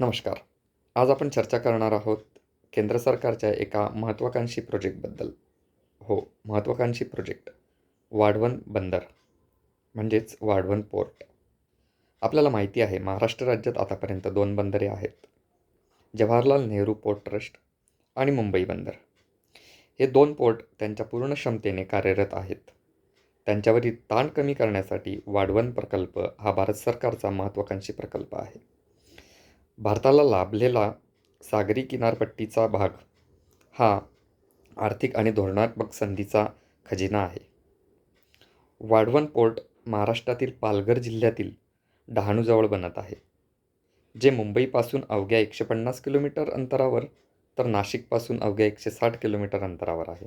नमस्कार. आज आपण चर्चा करणार आहोत केंद्र सरकारच्या एका महत्त्वाकांक्षी प्रोजेक्टबद्दल हो महत्त्वाकांक्षी प्रोजेक्ट वाढवण बंदर म्हणजेच वाढवण पोर्ट आपल्याला माहिती आहे महाराष्ट्र राज्यात आतापर्यंत दोन बंदरे आहेत. जवाहरलाल नेहरू पोर्ट ट्रस्ट आणि मुंबई बंदर. हे दोन पोर्ट त्यांच्या पूर्ण क्षमतेने कार्यरत आहेत. त्यांच्यावरील ताण कमी करण्यासाठी वाढवण प्रकल्प हा भारत सरकारचा महत्त्वाकांक्षी प्रकल्प आहे. भारताला लाभलेला सागरी किनारपट्टीचा भाग हा आर्थिक आणि धोरणात्मक संधीचा खजिना आहे. वाढवण पोर्ट महाराष्ट्रातील पालघर जिल्ह्यातील डहाणूजवळ बनत आहे जे मुंबईपासून अवघ्या एकशे पन्नास किलोमीटर अंतरावर तर नाशिकपासून अवघ्या एकशे साठ किलोमीटर अंतरावर आहे.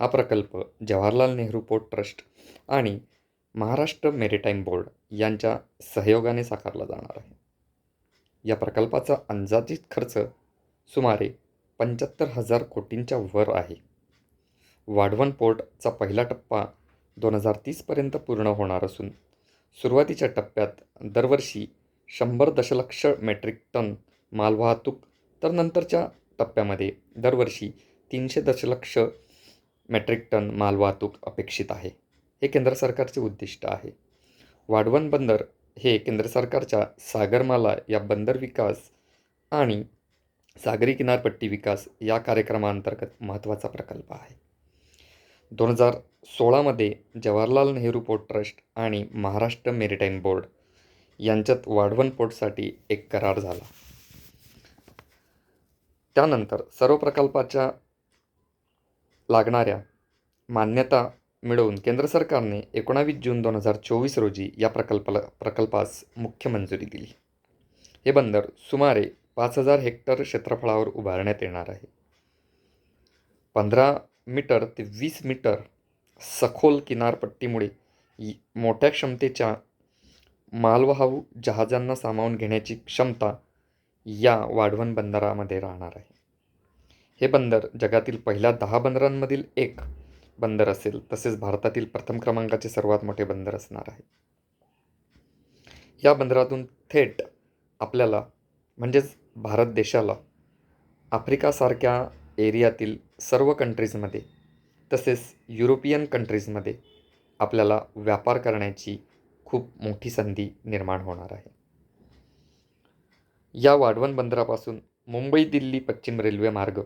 हा प्रकल्प जवाहरलाल नेहरू पोर्ट ट्रस्ट आणि महाराष्ट्र मेरीटाईम बोर्ड यांच्या सहयोगाने साकारला जाणार आहे. या प्रकल्पाचा अंदाजित खर्च सुमारे पंच्याहत्तर हजार कोटींच्या वर आहे. वाढवण पोर्टचा पहिला टप्पा दोन हजार तीसपर्यंत पूर्ण होणार असून सुरुवातीच्या टप्प्यात दरवर्षी शंभर दशलक्ष मेट्रिक टन मालवाहतूक तर नंतरच्या टप्प्यामध्ये दरवर्षी तीनशे दशलक्ष मेट्रिक टन मालवाहतूक अपेक्षित आहे. हे केंद्र सरकारचे उद्दिष्ट आहे. वाढवण बंदर हे केंद्र सरकारच्या सागरमाला या बंदर विकास आणि सागरी किनारपट्टी विकास या कार्यक्रमाअंतर्गत महत्त्वाचा प्रकल्प आहे. दोन हजार सोळामध्ये जवाहरलाल नेहरू पोर्ट ट्रस्ट आणि महाराष्ट्र मेरीटाईम बोर्ड यांच्यात वाढवण पोर्टसाठी एक करार झाला. त्यानंतर सर्व प्रकल्पाच्या लागणाऱ्या मान्यता मिळवून केंद्र सरकारने एकोणावीस जून दोन हजार चोवीस रोजी या प्रकल्पाला प्रकल्पास मुख्य मंजुरी दिली. हे बंदर सुमारे पाच हजार हेक्टर क्षेत्रफळावर उभारण्यात येणार आहे. पंधरा मीटर ते वीस मीटर सखोल किनारपट्टीमुळे मोठ्या क्षमतेच्या मालवाहू जहाजांना सामावून घेण्याची क्षमता या वाढवण बंदरामध्ये राहणार आहे. हे बंदर जगातील पहिल्या दहा बंदरांमधील एक बंदर असेल तसेच भारतातील प्रथम क्रमांकाचे सर्वात मोठे बंदर असणार आहे. या बंदरातून थेट आपल्याला म्हणजेच भारत देशाला आफ्रिकासारख्या एरियातील सर्व कंट्रीजमध्ये तसेच युरोपियन कंट्रीजमध्ये आपल्याला व्यापार करण्याची खूप मोठी संधी निर्माण होणार आहे. या वाढवण बंदरापासून मुंबई दिल्ली पश्चिम रेल्वे मार्ग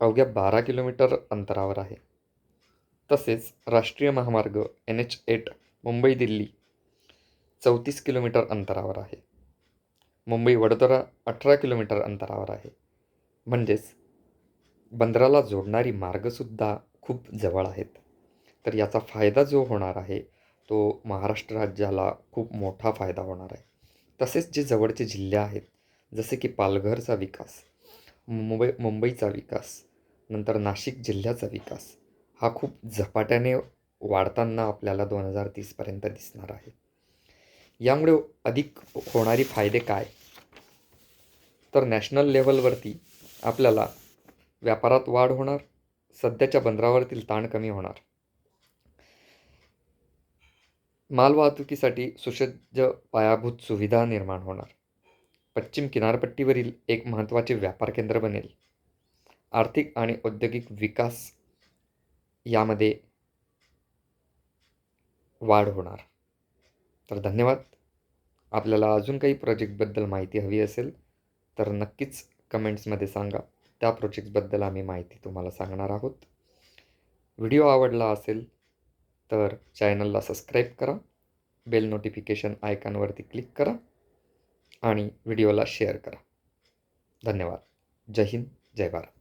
अवघ्या बारा किलोमीटर अंतरावर आहे. तसेच राष्ट्रीय महामार्ग N H eight Mumbai Delhi चौतीस किलोमीटर अंतरावर आहे. मुंबई वडोदरा अठरा किलोमीटर अंतरावर आहे. म्हणजेच बंदराला जोडणारी मार्गसुद्धा खूप जवळ आहेत. तर याचा फायदा जो होणार आहे तो महाराष्ट्र राज्याला खूप मोठा फायदा होणार आहे. तसेच जे जवळचे जिल्हे आहेत जसे की पालघरचा विकास मुंबई मुंबईचा विकास नंतर नाशिक जिल्ह्याचा विकास हा खूप झपाट्याने वाढताना आपल्याला दोन हजार तीसपर्यंत दिसणार आहे. यामुळे अधिक होणारी फायदे काय? तर नॅशनल लेवलवरती आपल्याला व्यापारात वाढ होणार सध्याच्या बंदरावरतील ताण कमी होणार. मालवाहतुकीसाठी सुसज्ज पायाभूत सुविधा निर्माण होणार. पश्चिम किनारपट्टीवरील एक महत्त्वाचे व्यापार केंद्र बनेल. आर्थिक आणि औद्योगिक विकास यामध्ये वाढ होणार. तर धन्यवाद. आपल्याला अजून काही प्रोजेक्टबद्दल माहिती हवी असेल तर नक्कीच कमेंट्समध्ये सांगा. त्या प्रोजेक्टबद्दल आम्ही माहिती तुम्हाला सांगणार आहोत. व्हिडिओ आवडला असेल तर चॅनलला सबस्क्राईब करा. बेल नोटिफिकेशन आयकॉनवरती क्लिक करा आणि व्हिडिओला शेअर करा. धन्यवाद. जय हिंद जय भारत.